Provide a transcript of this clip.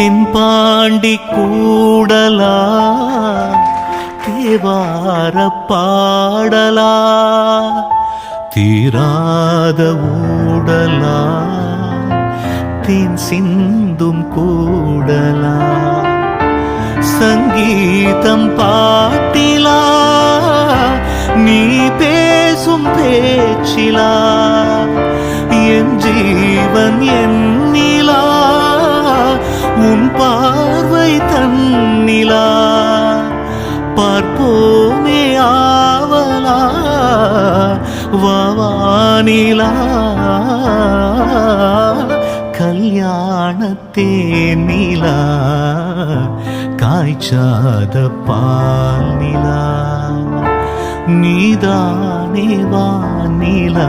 தென்பாண்டி கூடலா தேவார பாடலா தீராத ஊடலா தேன் சிந்தும் கூடலா சங்கீதம் பாட்டிலா நீ பேசும் பேச்சிலா என் ஜீவன் என்னிலா உன் பார்வை தன்னிலா. பார்ப்போமே ஆவலா வானிலா கல்யாணத்தே நிலா காய்ச்சாத பால் நிலா. நீதானே வானிலா வானிலா